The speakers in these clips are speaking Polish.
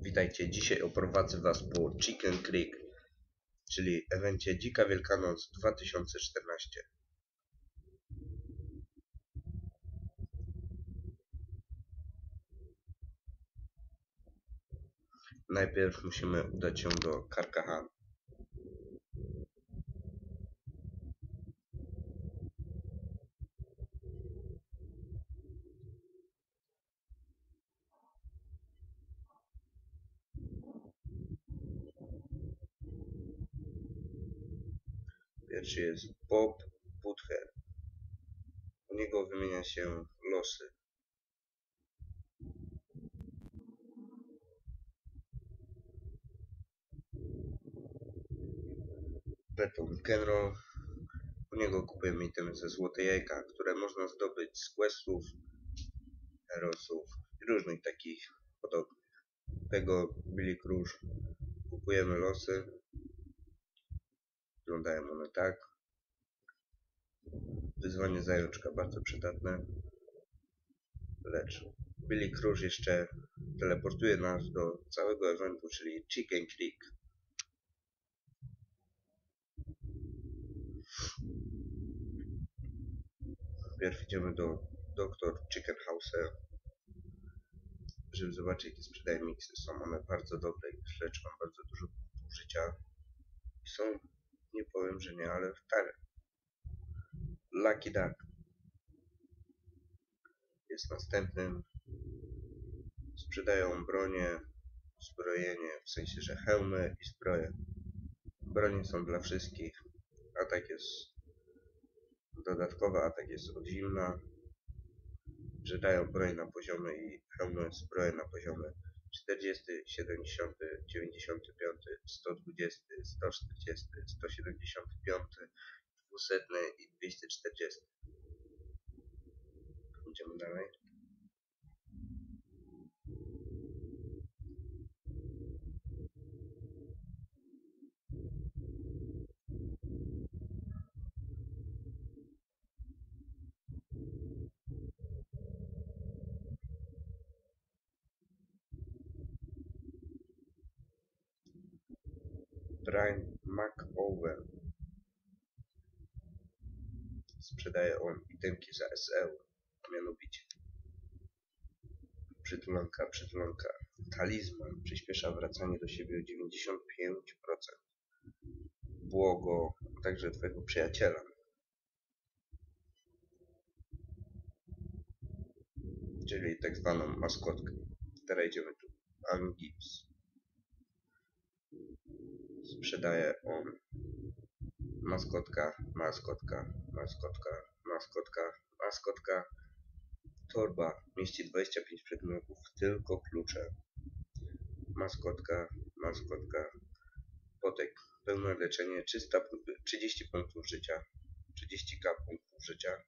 Witajcie, dzisiaj oprowadzę Was po Chicken Creek, czyli evencie Dzika Wielkanoc 2014. Najpierw musimy udać się do Karkahan. Pierwszy jest Bob Butcher. U niego wymienia się losy. Beton Kenro. U niego kupujemy itemy ze złote jajka, które można zdobyć z questów, herosów i różnych takich podobnych. Tego Billy Cruise kupujemy losy. Wyglądają one tak. Wyzwanie zajączka bardzo przydatne. Lecz Billy Cruise jeszcze teleportuje nas do całego eventu, czyli Chicken Creek. Najpierw idziemy do Dr. Chicken House, żeby zobaczyć jakie sprzedaje miksy. Są one bardzo dobre lecz mam bardzo dużo punktów życia. I są, nie powiem, że nie, ale tanie. Lucky Duck jest następnym. Sprzedają bronię, zbrojenie, w sensie, że hełmy i zbroje. Bronie są dla wszystkich. Atak jest dodatkowy, atak jest od zimna. Że dają broń na poziomy i hełmy, zbroje na poziomy 40, 70, 95, 120, 140, 175, 200 i 240. Idziemy dalej. Brian McOwen. Sprzedaje on itemki za SL, a mianowicie przytulanka, przytulanka, talizman przyspiesza wracanie do siebie o 95%. Błogo, także twojego przyjaciela. Czyli tak zwaną maskotkę. Teraz idziemy tu. Ann Gibbs sprzedaje on maskotka, maskotka, maskotka, maskotka, maskotka. Torba mieści 25 przedmiotów, tylko klucze. Maskotka, maskotka. Potek, pełne leczenie, 300, 30 punktów życia, 30k punktów życia.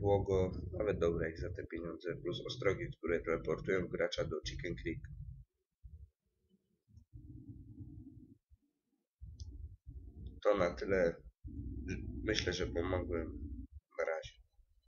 Błogo, nawet dobre jak za te pieniądze, plus ostrogi, które teleportują gracza do Chicken Creek. To na tyle. Myślę, że pomogłem